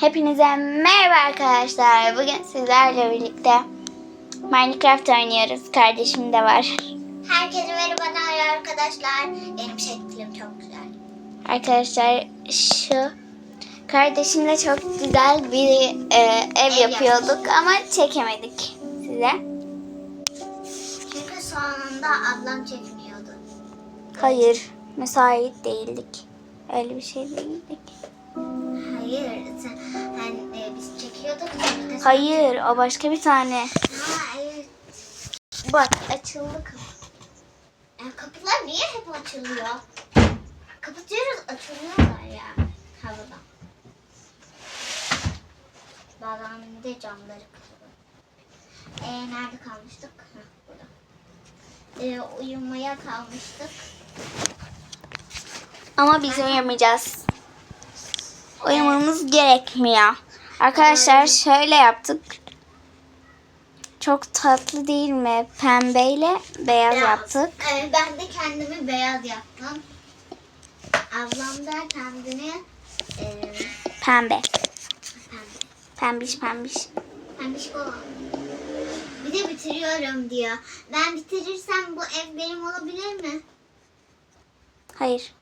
Hepinize merhaba arkadaşlar. Bugün sizlerle birlikte Minecraft oynuyoruz. Kardeşim de var. Herkese merhabalar arkadaşlar. Benim şeklim çok güzel. Arkadaşlar şu kardeşimle çok güzel bir e, ev, yapıyorduk ama çekemedik size. Çünkü sonunda ablam çekmiyordu. Hayır, müsait değildik. Öyle bir şey değildik. Hayır, sen, hani, e, biz çekiyorduk. da- Hayır, o başka bir tane. Ha, evet. Bak açıldı kapı. E, kapılar niye hep açılıyor? Kapatıyoruz, açılıyorlar ya havadan. Bazen de camları kırılıyor. E, nerede kalmıştık? Heh, burada. E, uyumaya kalmıştık. Ama biz uyumayacağız. Uyumamız gerekmiyor. Arkadaşlar şöyle yaptık. Çok tatlı değil mi? Pembeyle beyaz yaptık. Evet, ben de kendimi beyaz yaptım. Ablam da kendini e, Pembe. pembe. Pembiş pembiş. Pembiş olan. Bir de bitiriyorum diyor. Ben bitirirsem bu ev benim olabilir mi? Hayır.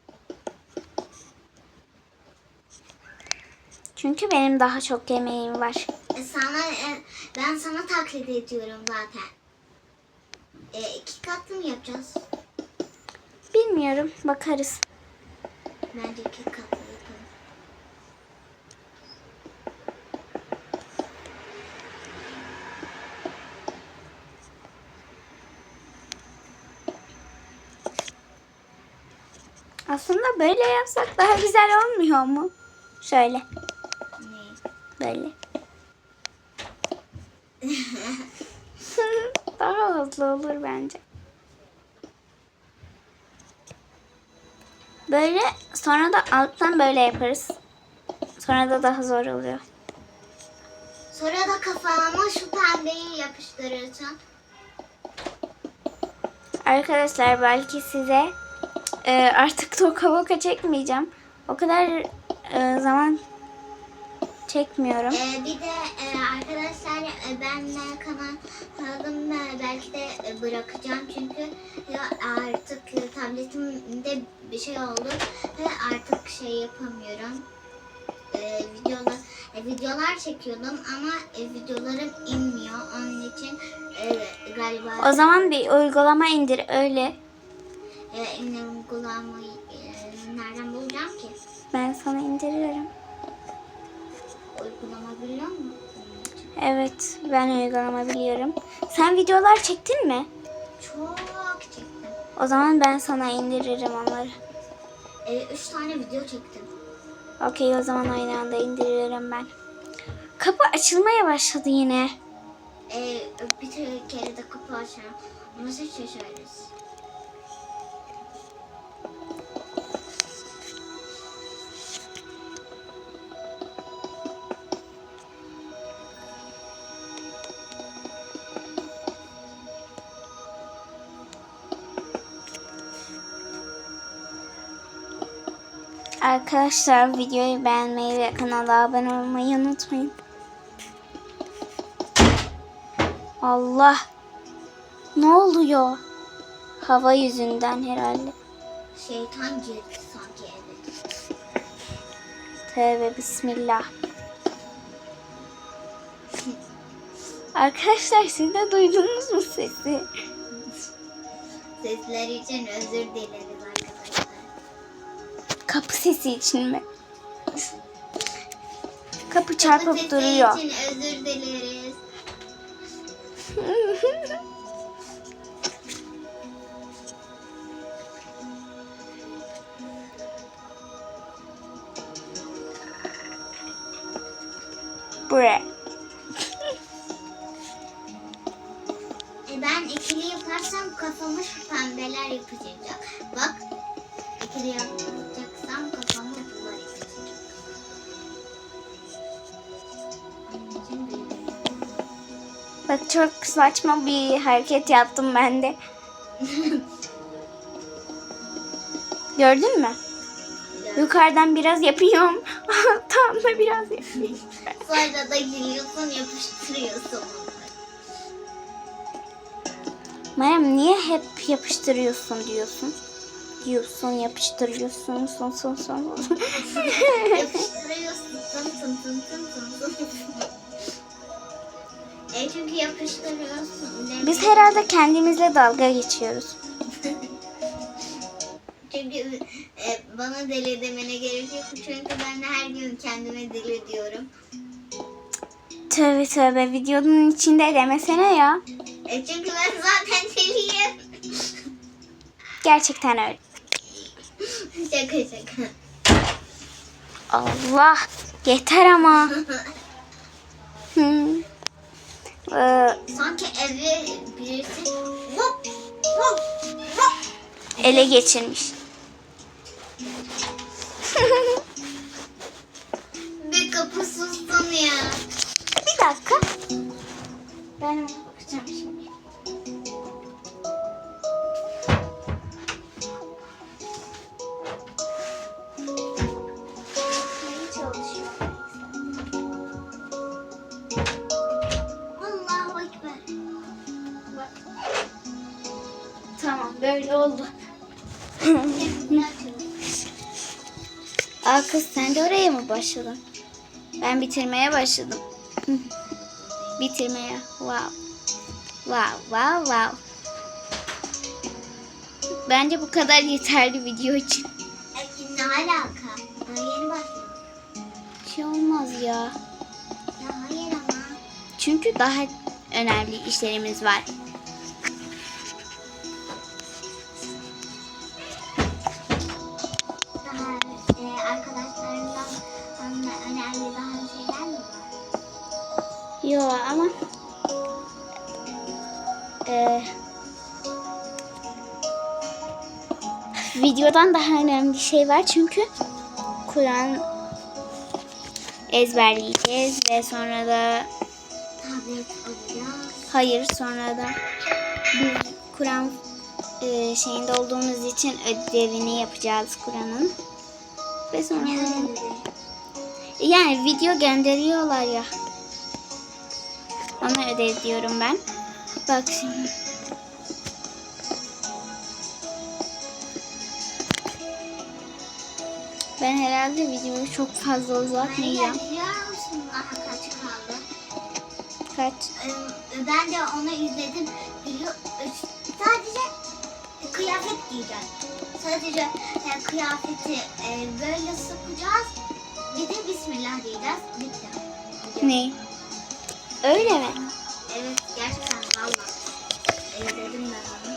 Çünkü benim daha çok yemeğim var. E, sana e, ben sana taklit ediyorum zaten. E, iki katlı mı yapacağız? Bilmiyorum. Bakarız. Bence iki katlı yapalım. Aslında böyle yapsak daha güzel olmuyor mu? Şöyle. Ne? Böyle. daha hızlı olur bence. Böyle sonra da alttan böyle yaparız. Sonra da daha zor oluyor. Sonra da kafama şu pembeyi yapıştırırsın. Arkadaşlar belki size e, artık toka boka çekmeyeceğim. O kadar e, zaman çekmiyorum. Ee, bir de e, arkadaşlar e, ben de kanalımda belki de e, bırakacağım çünkü ya artık tabletimde bir şey oldu ve artık şey yapamıyorum. E, videolar, e, videolar çekiyordum ama e, videolarım inmiyor. Onun için e, galiba O zaman bir uygulama indir öyle. e, uygulamayı e, nereden bulacağım ki? Ben sana indiriyorum. Uygulama biliyor musun? Evet ben uygulama biliyorum. Sen videolar çektin mi? Çok çektim. O zaman ben sana indiririm onları. E, üç tane video çektim. Okey o zaman aynı anda indiririm ben. Kapı açılmaya başladı yine. Ee, bir kere de kapı açarım. Ama sen şaşırırız. Arkadaşlar videoyu beğenmeyi ve kanala abone olmayı unutmayın. Allah. Ne oluyor? Hava yüzünden herhalde. Şeytan girdi sanki eve. Tövbe bismillah. Arkadaşlar siz de duydunuz mu sesi? Sesler için özür dileriz. Kapı sesi için mi? Kapı çarpıp sesi duruyor. için özür dileriz. Buraya. E ben ikili yaparsam kafamı şu pembeler yapacak. Bak. ikili kafamı benim. Bak çok saçma bir hareket yaptım ben de. Gördün mü? Yukarıdan biraz yapıyorum. dudağımda biraz yapayım. Sonra da gülüyorsun yapıştırıyorsun. Meryem niye hep yapıştırıyorsun diyorsun? Diyorsun yapıştırıyorsun son son son. Yapıştırıyorsun. Tın tın tın tın tın tın. E çünkü yapıştırıyorsun. demek. Biz herhalde kendimizle dalga geçiyoruz. Çünkü e, bana deli demene gerek yok. Çünkü ben her gün kendime deli diyorum. Tövbe tövbe videonun içinde demesene ya. E çünkü ben zaten deliyim. Gerçekten öyle. Şaka şaka. Allah yeter ama. Hmm. Ee, Sanki eve birisi hop hop hop ele geçirmiş. bir kapı sustun ya. Bir dakika. Ben ona bakacağım şimdi. Böyle oldu. Aa kız sen de oraya mı başladın? Ben bitirmeye başladım. bitirmeye. Wow. Wow, wow, wow. Bence bu kadar yeterli video için. Ne alaka? Daha yeni başladım. Bir şey olmaz ya. Ya hayır ama. Çünkü daha önemli işlerimiz var. E, arkadaşlarımdan um, önemli daha şeyler mi var? Yo ama eee, videodan daha önemli şey var çünkü Kur'an ezberleyeceğiz ve sonra da Tablet alacağız. hayır sonra da biz Kur'an eee, şeyinde olduğumuz için ödevini yapacağız Kur'an'ın ve sonra yani video gönderiyorlar ya ona ödev diyorum ben bak şimdi ben herhalde videoyu çok fazla uzatmayacağım kaç kaldı? kaç Ee, Ben de onu izledim. Sadece kıyafet giyeceğiz. Sadece e, kıyafeti e, böyle sıkacağız. Bir de Bismillah diyeceğiz. Bitti. ne öyle mi Evet gerçekten valla. İzledim ben onu.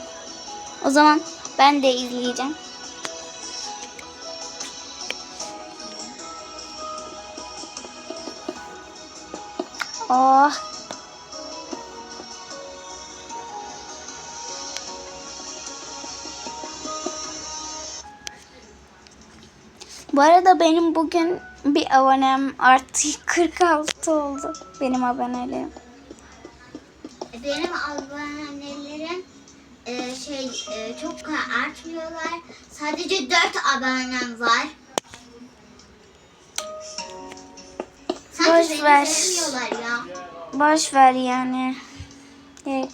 o zaman ben de izleyeceğim Oh. Bu arada benim bugün bir abonem arttı 46 oldu benim aboneliğim. Benim abonelerim e, şey e, çok artmıyorlar. Sadece 4 abonem var. Sanki Boş beni ver. sevmiyorlar ya. Boş ver yani. Evet,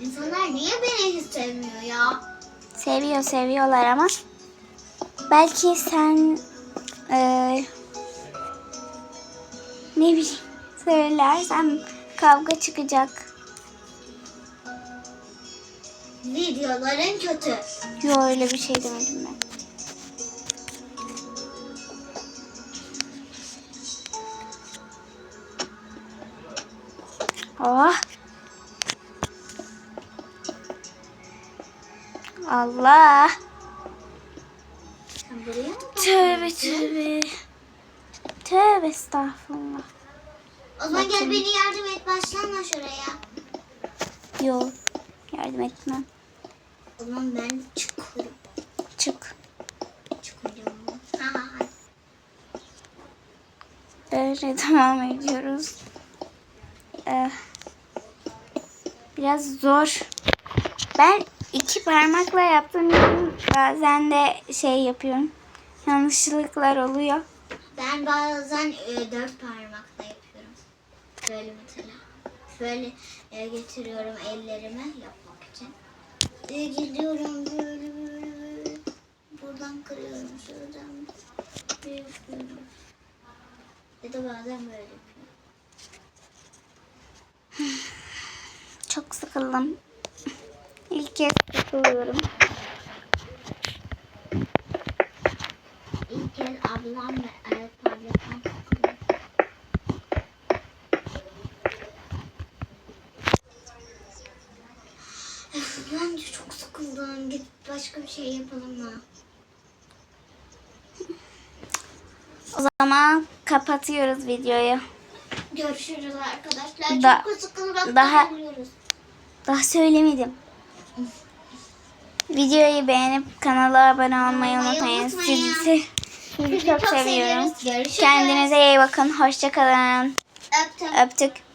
İnsanlar niye beni hiç sevmiyor ya? seviyor seviyorlar ama belki sen eee, ne bileyim söylersen kavga çıkacak. Videoların kötü. Yok öyle bir şey demedim ben. Oh. Allah. Tövbe tövbe. Tövbe estağfurullah. O zaman gel beni yardım et başlama şuraya. Yok. Yardım etmem. O zaman ben çıkıyorum. Çık. Çıkıyorum. Ha ha ha. Böyle devam ediyoruz. Ee, biraz zor. Ben iki parmakla yaptığım için bazen de şey yapıyorum. Yanlışlıklar oluyor. Ben bazen e, dört parmakla yapıyorum. Böyle mesela. Böyle e, getiriyorum ellerime yapmak için. E, gidiyorum böyle böyle böyle. Buradan kırıyorum şuradan. Bir yapıyorum. Ya da bazen böyle yapıyorum. Çok sıkıldım. İlk kez sıkılıyorum. İlk kez ablam ve takılıyor. Öf, Bence çok sıkıldım. Git başka bir şey yapalım mı? O zaman kapatıyoruz videoyu. Görüşürüz arkadaşlar. Da- çok sıkıldım. daha-. Daha söylemedim. Videoyu beğenip kanala abone olmayı unutmayın. Sizi, sizi çok, çok seviyorum. Görüşürüz. Kendinize iyi bakın. Hoşçakalın. Öptüm. Öptük.